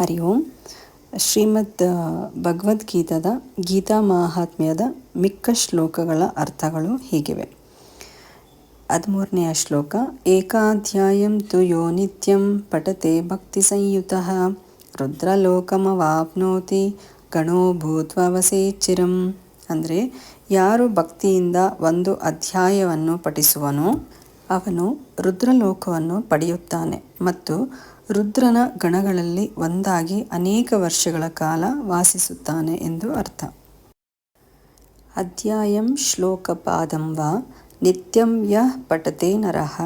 ಹರಿ ಓಂ. ಶ್ರೀಮದ್ ಭಗವದ್ಗೀತದ ಗೀತಾ ಮಹಾತ್ಮ್ಯದ ಮಿಕ್ಕ ಶ್ಲೋಕಗಳ ಅರ್ಥಗಳು ಹೀಗಿವೆ. ಹದಿಮೂರನೆಯ ಶ್ಲೋಕ, ಏಕಾಧ್ಯಾಯಂ ತು ಯೋ ನಿತ್ಯಂ ಪಠತೆ ಭಕ್ತಿ ಸಂಯುತ, ರುದ್ರಲೋಕಮವಾಪ್ನೋತಿ ಗಣೋ ಭೂತ್ವ ಚಿರಂ ಅಂದರೆ ಯಾರು ಭಕ್ತಿಯಿಂದ ಒಂದು ಅಧ್ಯಾಯವನ್ನು ಪಠಿಸುವನೋ ಅವನು ರುದ್ರಲೋಕವನ್ನು ಪಡೆಯುತ್ತಾನೆ ಮತ್ತು ರುದ್ರನ ಗಣಗಳಲ್ಲಿ ಒಂದಾಗಿ ಅನೇಕ ವರ್ಷಗಳ ಕಾಲ ವಾಸಿಸುತ್ತಾನೆ ಎಂದು ಅರ್ಥ. ಅಧ್ಯಾಯಂ ಶ್ಲೋಕಪಾದಂ ವಾ ನಿತ್ಯಂ ಯಃ ಪಠತೆ ನರಃ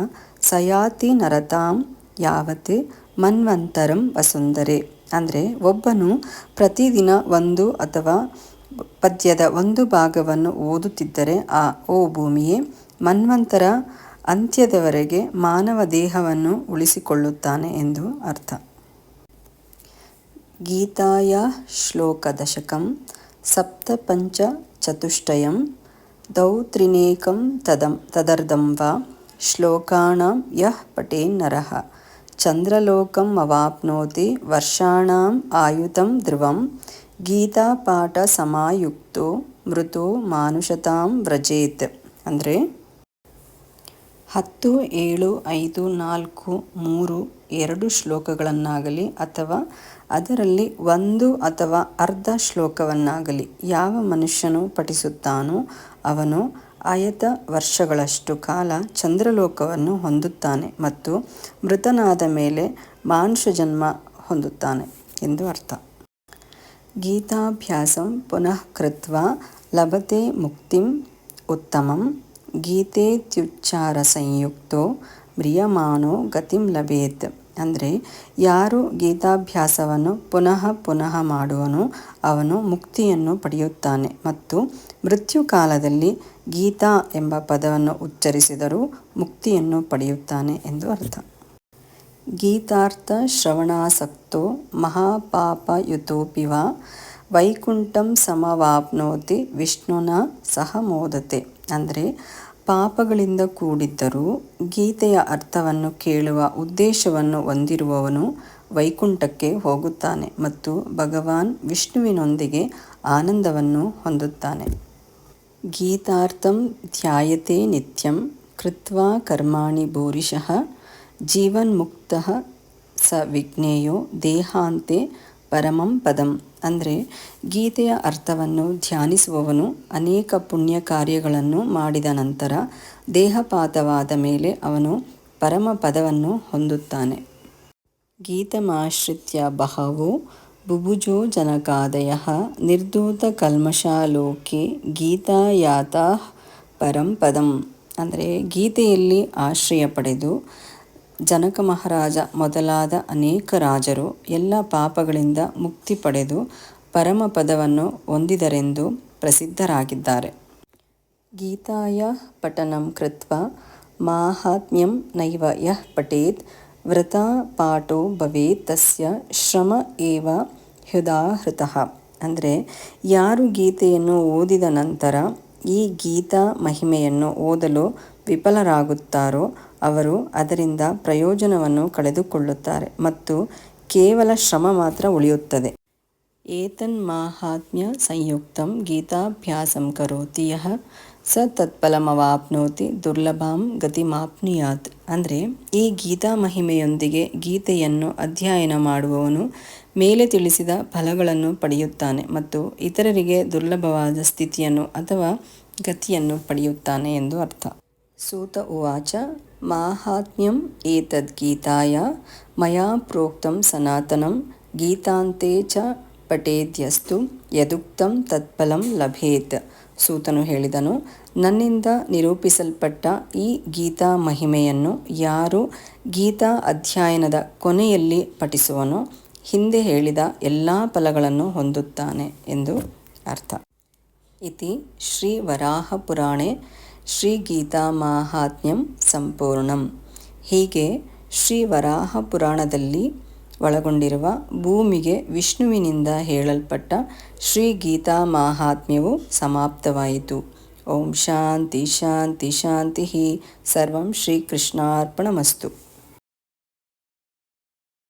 ಸಯಾತಿ ನರತಾಂ ಯಾವತ್ ಮನ್ವಂತರಂ ವಸುಂದರೆ ಅಂದರೆ ಒಬ್ಬನು ಪ್ರತಿದಿನ ಒಂದು ಅಥವಾ ಪದ್ಯದ ಒಂದು ಭಾಗವನ್ನು ಓದುತ್ತಿದ್ದರೆ ಆ ಓ ಭೂಮಿಯೇ ಮನ್ವಂತರ ಅಂತ್ಯದವರೆಗೆ ಮಾನವ ದೇಹವನ್ನು ಉಳಿಸಿಕೊಳ್ಳುತ್ತಾನೆ ಎಂದು ಅರ್ಥ. ಗೀತಾಯ ಶ್ಲೋಕದಶಕಂ ಸಪ್ತಪಂಚ ಚತುಷ್ಟಯಂ ದೌತ್ರಿನೇಕಂ ತದಂ ತದರ್ಧಂ ವಾ ಶ್ಲೋಕಾಂ ಯಃ ಪಠೇನ್ನರಃ ಚಂದ್ರಲೋಕಂ ಅವಾಪ್ನೋತಿ ವರ್ಷಾಣಾಂ ಆಯುತಂ ಧ್ರುವಂ ಗೀತಾಪಾಠ ಸಮಾಯುಕ್ತೋ ಮೃತೋ ಮಾನುಷತಾಂ ವ್ರಜೇತ್. ಅಂದರೆ ಹತ್ತು, ಏಳು, ಐದು, ನಾಲ್ಕು, ಮೂರು, ಎರಡು ಶ್ಲೋಕಗಳನ್ನಾಗಲಿ ಅಥವಾ ಅದರಲ್ಲಿ ಒಂದು ಅಥವಾ ಅರ್ಧ ಶ್ಲೋಕವನ್ನಾಗಲಿ ಯಾವ ಮನುಷ್ಯನು ಪಠಿಸುತ್ತಾನೋ ಅವನು ಆಯತ ವರ್ಷಗಳಷ್ಟು ಕಾಲ ಚಂದ್ರಲೋಕವನ್ನು ಹೊಂದುತ್ತಾನೆ ಮತ್ತು ಮೃತನಾದ ಮೇಲೆ ಮಾನುಷ ಜನ್ಮ ಹೊಂದುತ್ತಾನೆ ಎಂದು ಅರ್ಥ. ಗೀತಾಭ್ಯಾಸಂ ಪುನಃ ಕೃತ್ವ ಲಭತೆ ಮುಕ್ತಿಂ ಉತ್ತಮಂ ಗೀತೇತ್ಯುಚ್ಚಾರ ಸಂಯುಕ್ತೋ ಮ್ರಿಯಮಾನೋ ಗತಿಂ ಲಭೇತ್. ಅಂದರೆ ಯಾರು ಗೀತಾಭ್ಯಾಸವನ್ನು ಪುನಃ ಪುನಃ ಮಾಡುವನು ಅವನು ಮುಕ್ತಿಯನ್ನು ಪಡೆಯುತ್ತಾನೆ. ಮತ್ತು ಮೃತ್ಯು ಕಾಲದಲ್ಲಿ ಗೀತಾ ಎಂಬ ಪದವನ್ನು ಉಚ್ಚರಿಸಿದರೂ ಮುಕ್ತಿಯನ್ನು ಪಡೆಯುತ್ತಾನೆ ಎಂದು ಅರ್ಥ. ಗೀತಾರ್ಥ ಶ್ರವಣಾಸಕ್ತೋ ಮಹಾಪಾಪಯುತೋಪಿ ವಾ ವೈಕುಂಠಂ ಸಮವಾಪ್ನೋತಿ ವಿಷ್ಣುನ ಸಹ ಮೋದತೆ. ಅಂದರೆ ಪಾಪಗಳಿಂದ ಕೂಡಿದ್ದರೂ ಗೀತೆಯ ಅರ್ಥವನ್ನು ಕೇಳುವ ಉದ್ದೇಶವನ್ನು ಹೊಂದಿರುವವನು ವೈಕುಂಠಕ್ಕೆ ಹೋಗುತ್ತಾನೆ ಮತ್ತು ಭಗವಾನ್ ವಿಷ್ಣುವಿನೊಂದಿಗೆ ಆನಂದವನ್ನು ಹೊಂದುತ್ತಾನೆ. ಗೀತಾರ್ಥಂ ಧ್ಯಾಯತೆ ನಿತ್ಯಂ ಕೃತ್ವಾ ಕರ್ಮಾಣಿ ಭೂರಿಶಃ ಜೀವನ್ಮುಕ್ತ ಸ ವಿಜ್ಞೇಯೋ ದೇಹಾಂತೆ ಪರಮಂ ಪದಂ. ಅಂದರೆ ಗೀತೆಯ ಅರ್ಥವನ್ನು ಧ್ಯಾನಿಸುವವನು ಅನೇಕ ಪುಣ್ಯ ಕಾರ್ಯಗಳನ್ನು ಮಾಡಿದ ನಂತರ ದೇಹಪಾತವಾದ ಮೇಲೆ ಅವನು ಪರಮ ಪದವನ್ನು ಹೊಂದುತ್ತಾನೆ. ಗೀತಮಾಶ್ರಿತ್ಯ ಬಹವು ಬುಭುಜೋ ಜನಕಾದಯ ನಿರ್ಧೂತಕಲ್ಮಷಾಲೋಕೆ ಗೀತಾಯಾತ ಪರಂ ಪದಂ. ಅಂದರೆ ಗೀತೆಯಲ್ಲಿ ಆಶ್ರಯ ಪಡೆದು ಜನಕ ಮಹಾರಾಜ ಮೊದಲಾದ ಅನೇಕ ರಾಜರು ಎಲ್ಲ ಪಾಪಗಳಿಂದ ಮುಕ್ತಿ ಪಡೆದು ಪರಮ ಪದವನ್ನು ಹೊಂದಿದರೆಂದು ಪ್ರಸಿದ್ಧರಾಗಿದ್ದಾರೆ. ಗೀತಾಯ ಪಠನಂ ಕೃತ್ವ ಮಾಹಾತ್ಮ್ಯಂ ನೈವ ಯಃ ಪಠೇತ್ ವ್ರತ ಪಾಠೋ ಭವೇತ್ ತಸ್ಯ ಶ್ರಮ ಏವ ಹೃದಾಹೃತಃ. ಅಂದರೆ ಯಾರು ಗೀತೆಯನ್ನು ಓದಿದ ನಂತರ ಈ ಗೀತಾ ಮಹಿಮೆಯನ್ನು ಓದಲು ವಿಫಲರಾಗುತ್ತಾರೋ ಅವರು ಅದರಿಂದ ಪ್ರಯೋಜನವನ್ನು ಕಳೆದುಕೊಳ್ಳುತ್ತಾರೆ ಮತ್ತು ಕೇವಲ ಶ್ರಮ ಮಾತ್ರ ಉಳಿಯುತ್ತದೆ. ಏತನ್ ಮಾಹಾತ್ಮ್ಯ ಸಂಯುಕ್ತಂ ಗೀತಾಭ್ಯಾಸಂ ಕರೋತಿ ಯಃ ಸ ತತ್ಫಲಮವಾಪ್ನೋತಿ ದುರ್ಲಭಾಂ ಗತಿಮಾಪ್ನುಯಾತ್. ಅಂದರೆ ಈ ಗೀತಾ ಮಹಿಮೆಯೊಂದಿಗೆ ಗೀತೆಯನ್ನು ಅಧ್ಯಯನ ಮಾಡುವವನು ಮೇಲೆ ತಿಳಿಸಿದ ಫಲಗಳನ್ನು ಪಡೆಯುತ್ತಾನೆ ಮತ್ತು ಇತರರಿಗೆ ದುರ್ಲಭವಾದ ಸ್ಥಿತಿಯನ್ನು ಅಥವಾ ಗತಿಯನ್ನು ಪಡೆಯುತ್ತಾನೆ ಎಂದು ಅರ್ಥ. ಸೂತ ಉವಾಚ, ಮಾಹಾತ್ಮ್ಯಂ ಏತದ್ಗೀತಾಯ ಮಯಾ ಪ್ರೋಕ್ತಂ ಸನಾತನಂ, ಗೀತಾಂತೆ ಚ ಪಟೇದ್ಯಸ್ತು ಯದುಕ್ತಂ ತತ್ಫಲಂ ಲಭೇತ್ ಸೂತನು ಹೇಳಿದನು. ನನ್ನಿಂದ ನಿರೂಪಿಸಲ್ಪಟ್ಟ ಈ ಗೀತಾ ಮಹಿಮೆಯನ್ನು ಯಾರು ಗೀತಾ ಅಧ್ಯಯನದ ಕೊನೆಯಲ್ಲಿ ಪಠಿಸುವನೋ, ಹಿಂದೆ ಹೇಳಿದ ಎಲ್ಲ ಫಲಗಳನ್ನು ಹೊಂದುತ್ತಾನೆ ಎಂದು ಅರ್ಥ. ಇತಿ ಶ್ರೀ ವರಾಹ ಪುರಾಣೆ. ಶ್ರೀ ಗೀತಾ ಮಾಹಾತ್ಮ್ಯಂ ಸಂಪೂರ್ಣಂ. ಹೀಗೆ ಶ್ರೀ ವರಾಹ ಪುರಾಣದಲ್ಲಿ ಒಳಗೊಂಡಿರುವ ಭೂಮಿಗೆ ವಿಷ್ಣುವಿನಿಂದ ಹೇಳಲ್ಪಟ್ಟ ಶ್ರೀ ಗೀತಾ ಮಾಹಾತ್ಮ್ಯವು ಸಮಾಪ್ತವಾಯಿತು. ಓಂ ಶಾಂತಿ ಶಾಂತಿ ಶಾಂತಿ ಸರ್ವಂ ಶ್ರೀಕೃಷ್ಣಾರ್ಪಣಮಸ್ತು.